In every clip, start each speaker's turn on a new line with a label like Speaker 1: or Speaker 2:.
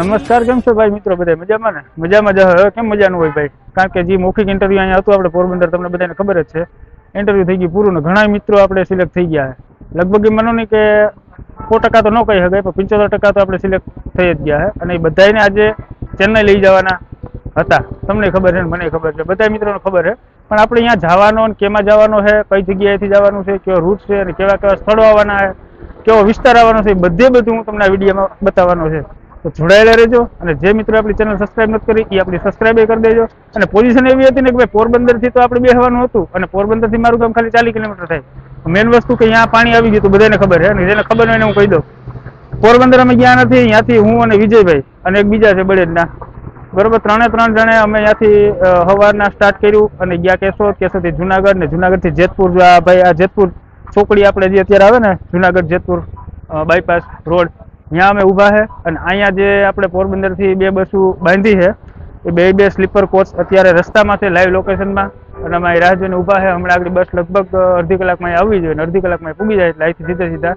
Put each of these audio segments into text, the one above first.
Speaker 1: નમસ્કાર, કેમ છો ભાઈ મિત્રો બધા? મજામાં ને? મજામાં જ હવે. કેમ મજાનું હોય ભાઈ? કારણ કે જે મૌખિક ઇન્ટરવ્યુ અહીંયા હતું, આપણે પોરબંદર, તમને બધાને ખબર જ છે. ઇન્ટરવ્યુ થઈ ગયું પૂરું ને ઘણા મિત્રો આપણે સિલેક્ટ થઈ ગયા. લગભગ એ મનો નહીં કે સો ટકા તો ન કહી શકાય, પણ પંચોતેર ટકા તો આપણે સિલેક્ટ થઈ જ ગયા છે અને એ બધાને આજે ચેન્નઈ લઈ જવાના હતા. તમને ખબર છે મને ખબર છે. બધા મિત્રોને ખબર છે. પણ આપણે અહીંયા જવાનો ને કેમાં જવાનો છે, કઈ જગ્યાએથી જવાનું છે કેવો રૂટ છે, અને કેવા કેવા સ્થળો આવવાના છે, કેવો વિસ્તાર આવવાનો છે બધે બધું હું તમને આ વિડીયોમાં બતાવવાનો છે. તો જોડાયેલા રહેજો અને જે મિત્રો આપણી ચેનલ સબસ્ક્રાઇબ નથી કરી એ આપણી સબસ્ક્રાઇબ કરી દેજો. અને પોઝિશન એવી હતી ને કે ભાઈ પોરબંદરથી તો આપણે બેસવાનું હતું અને પોરબંદરથી મારું ગામ ખાલી ચાલીસ કિલોમીટર થાય. મેન વસ્તુ કે અહીંયા પાણી આવી ગયું તો બધાને ખબર છે અને જેને ખબર હોય એને હું કહી દઉં. પોરબંદર અમે ગયા નથી ત્યાંથી હું અને વિજયભાઈ અને એક બીજા છે બળેજના. બરોબર ત્રણે ત્રણ જણે અમે ત્યાંથી અ, સવારના સ્ટાર્ટ કર્યું અને ગયા કેશોદ કેશોદથી જુનાગઢ ને જુનાગઢથી જેતપુર. આ ભાઈ આ જેતપુર ચોકડી આપણે જે અત્યારે આવે ને જુનાગઢ જેતપુર બાયપાસ રોડ ત્યાં અમે ઊભા છે અને અહીંયા જે આપણે પોરબંદરથી બે બસો બાંધી છે એ બે બે સ્લીપર કોચ અત્યારે રસ્તામાં છે લાઈવ લોકેશનમાં અને અમે અહીં રાહ જોઈને ઊભા છે હમણાં આગળ બસ લગભગ અ, અડધી કલાકમાં અહીં આવી જોઈએ અને અડધી કલાકમાં અહીં પૂગી જાય એટલે અહીંથી સીધા સીધા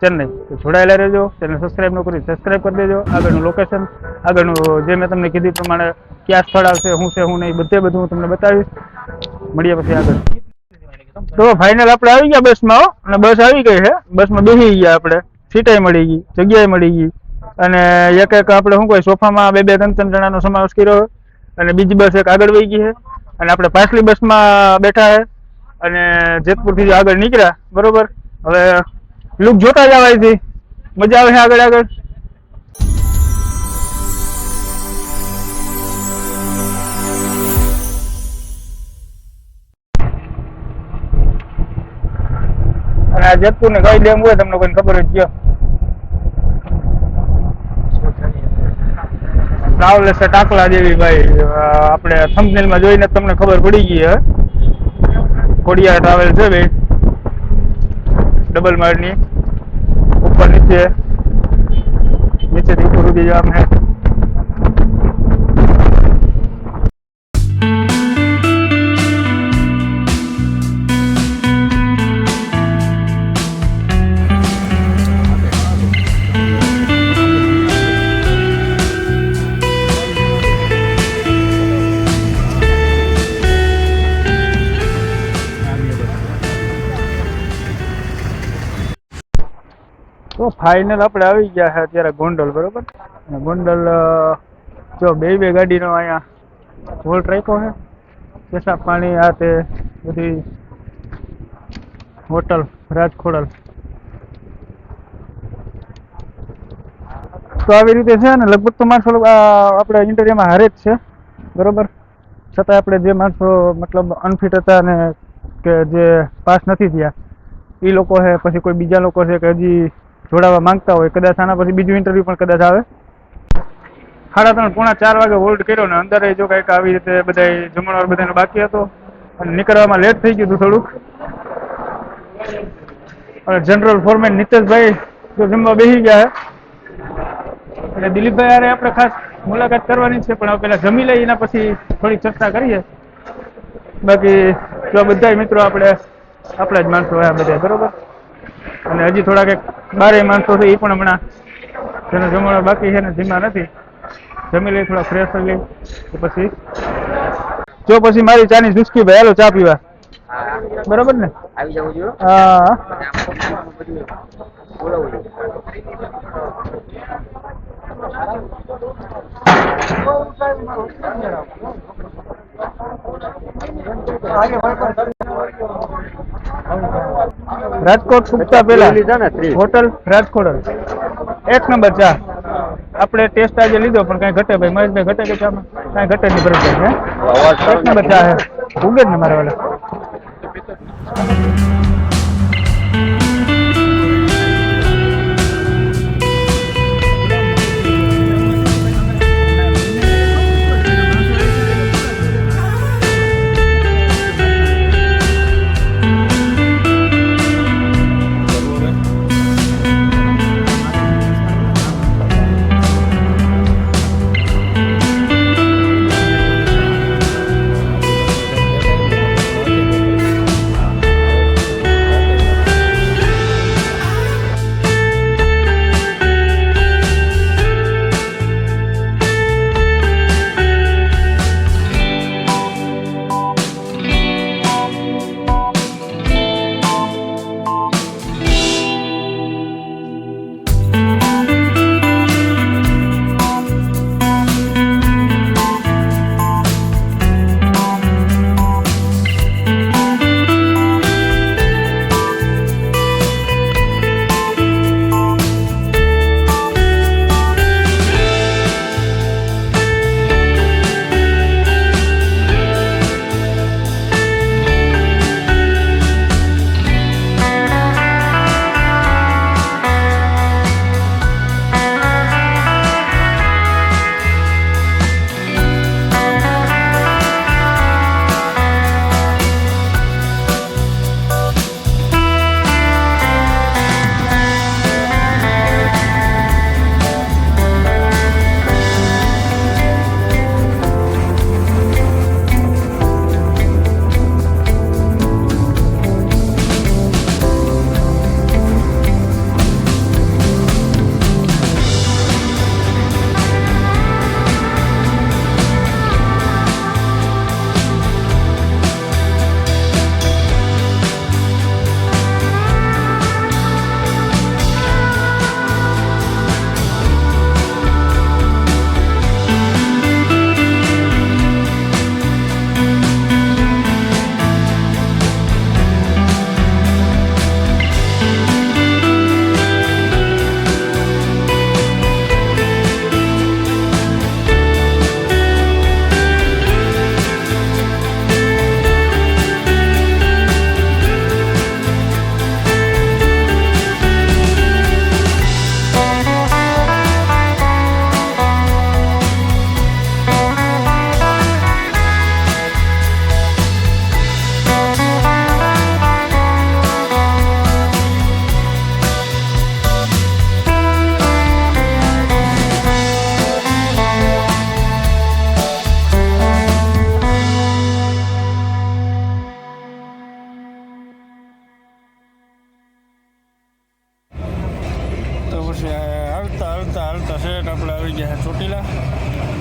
Speaker 1: ચેન્નઈ. તો જોડાયેલા રહેજો ચેનલ સબસ્ક્રાઇબ ન કરી સબસ્ક્રાઇબ કરી દેજો. આગળનું લોકેશન આગળનું જે મેં તમને કીધું એ પ્રમાણે ક્યાં સ્થળ આવશે શું છે શું નહીં બધે બધું હું તમને બતાવીશ. મળીએ પછી આગળ. તો ફાઇનલ આપણે આવી ગયા બસમાં હો. અને બસ આવી ગઈ છે બસમાં બેસી ગયા આપણે. સીટાઈ મળી ગઈ જગ્યાએ મળી ગઈ. અને એક એક આપણે શું કહે સોફામાં બે બે ત્રણ ત્રણ જણાનો સમાવેશ કર્યો હોય અને બીજી બસ એક આગળ વહી ગઈ છે. અને આપણે પાછલી બસમાં બેઠા છે. અને જેતપુરથી આગળ નીકળ્યા, બરોબર? હવે લુક જોતા જાવ છે મજા આવે છે આગળ આગળ? અને આ જેતપુર ને કઈ ડેમ હોય, તમને કોઈ ખબર જ ગયો ટ્રાવેલર્સ ટાકલા જેવી ભાઈ આપણે થંબનેલમાં જોઈને તમને ખબર પડી ગઈ હે. ખોડિયા ટ્રાવેલ છે ભાઈ. ડબલ માળની ઉપર નીચે. નીચેથી ઉપર સુધી આમ તો ફાઇનલ આપણે આવી ગયા છે અત્યારે ગોંડલ બરોબર? અને ગોંડલ અ, જો બે બે ગાડીનો અહીંયા હોલ્ટ રાખ્યો છે પેશાબ પાણી આ તે બધી હોટલ રાજખોડલ. તો આવી રીતે છે ને લગભગ તો માણસો લોકો આ આપણે ઇન્ટરવ્યુમાં હારે જ છે બરોબર? છતાં આપણે જે માણસો મતલબ અનફિટ હતા ને કે જે પાસ નથી થયા એ લોકો છે પછી કોઈ બીજા લોકો છે કે હજી જોડાવા માંગતા હોય, કદાચ આના પછી બીજું ઇન્ટરવ્યુ પણ કદાચ આવે. સાડા ત્રણ, પોણા ચાર વાગે હોલ્ડ કર્યો ને, અંદર જો કંઈક આવી રીતે બધા જમણવાર બધાનો બાકી હતો, અને નીકળવામાં લેટ થઈ ગયું હતું થોડુંક. અને જનરલ ફોરમેન નીતેશભાઈ જો જમવા બેસી ગયા છે. એટલે દિલીપભાઈ હારે આપણે ખાસ મુલાકાત કરવાની છે, પણ પેલા જમી લઈ એના પછી થોડીક ચર્ચા કરીએ. બાકી જો બધા મિત્રો આપણે, આપણા જ માણસો આ બધા બરોબર? અને હજી થોડાક એક બારે માણસો છે એ પણ હમણાં જેને જમવાનો બાકી છે ને ધીમા નથી. જમી લઈ થોડા ફ્રેશ થઈ લઈ તો પછી જો પછી મારી ચાની ચુસ્કી ભાઈ હાલો ચા પીવા. બરોબર ને?
Speaker 2: આવી જવું જોઈએ
Speaker 1: હા.
Speaker 2: જોઈએ
Speaker 1: રાજકોટ સુકતા પહેલા
Speaker 2: ને
Speaker 1: હોટલ રાજકોટ. એક નંબર ચા. આપણે ટેસ્ટ આજે લીધો પણ કઈ ઘટે ભાઈ. મહેશભાઈ ઘટે કે ચામાં? કઈ ઘટે નહીં બરોબર
Speaker 2: છે
Speaker 1: એક નંબર ચા હે. ઉગે જ ને મારા વાલા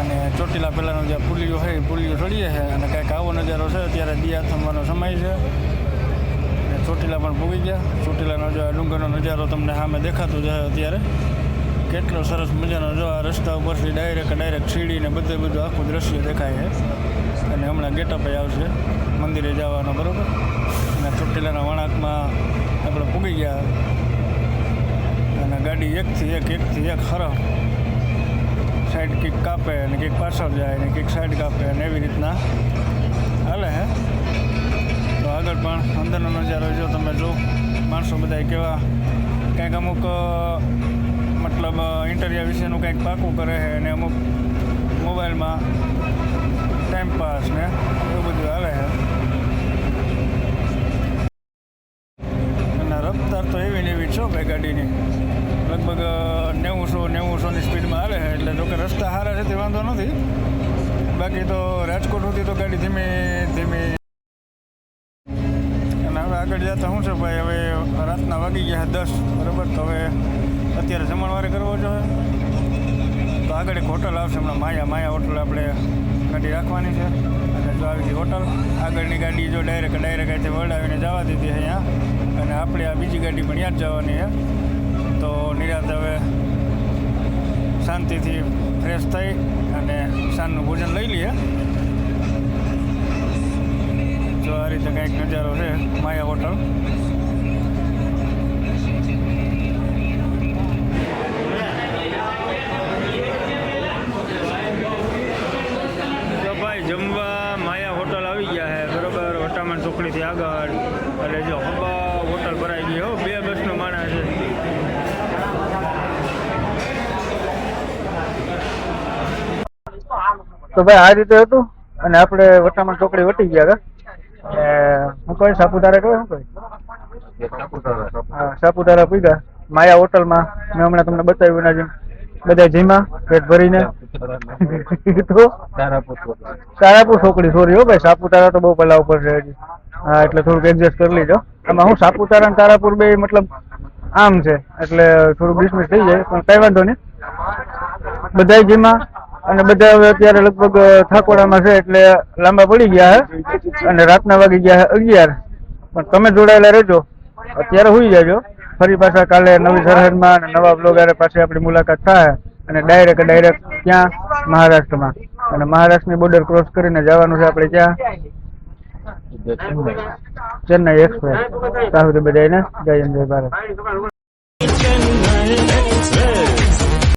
Speaker 1: અને ચોટીલા પહેલાંનો જે પુલિયો છે, એ પુલિયો ચડીએ છે અને કાંઈક આવો નજારો છે, અત્યારે દિયા થવાનો સમય છે. અને ચોટીલા પણ પૂગી ગયા. ચોટીલાનો જો ડુંગરનો નજારો તમને સામે દેખાતો જ અત્યારે. કેટલો સરસ મજાનો જો આ રસ્તા ઉપરથી ડાયરેક્ટ ડાયરેક્ટ સીડીને બધે બધું આખું દ્રશ્ય દેખાય છે. અને હમણાં ગેટઅપ આવશે. મંદિરે જવાનો, બરાબર? અને ચોટીલાના વળાંકમાં આપણે પૂગી ગયા. અને ગાડી એકથી એક એકથી એક ખરાબ સાઈડ કિક કાપે અને કિક પાછળ જાય ને કિક સાઈડ કાપે અને એવી રીતના હાલે, હે? તો આગળ પણ અંદરનો નજારો જો તમે જો, માણસો બધા કેવા કંઈક અમુક મતલબ ઇન્ટરિયા વિશેનું કંઈક પાકું કરે છે અને અમુક મોબાઈલમાં ટાઈમ પાસ ને એવું બધું આવે છે અને રફતાર તો એવી ને એવી જ છો ભાઈ ગાડીની લગભગ નેવુંસો નેવુંસોની સ્પીડમાં હાલે છે એટલે જોકે રસ્તા સારા છે તે વાંધો નથી. બાકી તો રાજકોટ સુધી તો ગાડી ધીમે ધીમે અને હવે આગળ જતા શું છે ભાઈ? હવે રાતના વાગી ગયા દસ, બરાબર? તો હવે અત્યારે જમણવારે કરવો જોઈએ તો આગળ એક હોટલ આવશે, હમણાં માયા માયા હોટલ આપણે ગાડી રાખવાની છે. અને જો આવી ગઈ હોટલ, આગળની ગાડી જો ડાયરેક્ટ ડાયરેક્ટ અહીંથી વડાવીને જવા દીધી અહીંયા. અને આપણે આ બીજી ગાડી પણ યાદ જવાની છે. તો નિરાંત હવે શાંતિથી ફ્રેશ થઈ અને સાંજનું ભોજન લઈ લઈએ. જો આ રીતે કંઈક નજારો છે, માયા હોટલ તો ભાઈ જમવા માયા હોટલ આવી ગયા છે બરોબર વટામણ ચોકડીથી આગળ એટલે જો હવા હોટલ ભરાઈ ગઈ હો બે બસનો માણસ છે
Speaker 3: તો ભાઈ આ રીતે હતું અને આપણે વટામણ ચોકડી વટી ગયા હતા. હું કહે, સાપુતારા કહે શું કહે? હા, સાપુતારા પીધા માયા હોટલમાં મેં હમણાં તમને બતાવ્યું એના જેમ. બધા જીમા, પેટ ભરીને. તારાપુર છોકરી સોરી હો ભાઈ, સાપુતારા તો બહુ પહેલા ઉપર છે હા, એટલે થોડુંક એડજસ્ટ કરી લેજો. આમાં હું સાપુતારા અને તારાપુર બે મતલબ આમ છે. એટલે થોડુંક ડિસમિસ થઈ જાય, પણ કઈ વાંધો નહીં. બધા જીમાં અને બધા હવે અત્યારે લગભગ ઠાકોરામાં છે એટલે લાંબા પડી ગયા છે અને રાતના વાગી ગયા અગિયાર. પણ તમે જોડાયેલા રહેજો. અત્યારે હોઈ જાજો. ફરી પાછા કાલે નવી સરહદમાં અને નવા બ્લોગારે પાસે આપણી મુલાકાત થાય અને ડાયરેક્ટ ડાયરેક્ટ ક્યાં મહારાષ્ટ્રમાં. અને મહારાષ્ટ્રની બોર્ડર ક્રોસ કરીને જવાનું છે આપણે ક્યાં? ચેન્નઈ એક્સપ્રેસ સુધી બધાને જય હિન્દ, જય ભારત.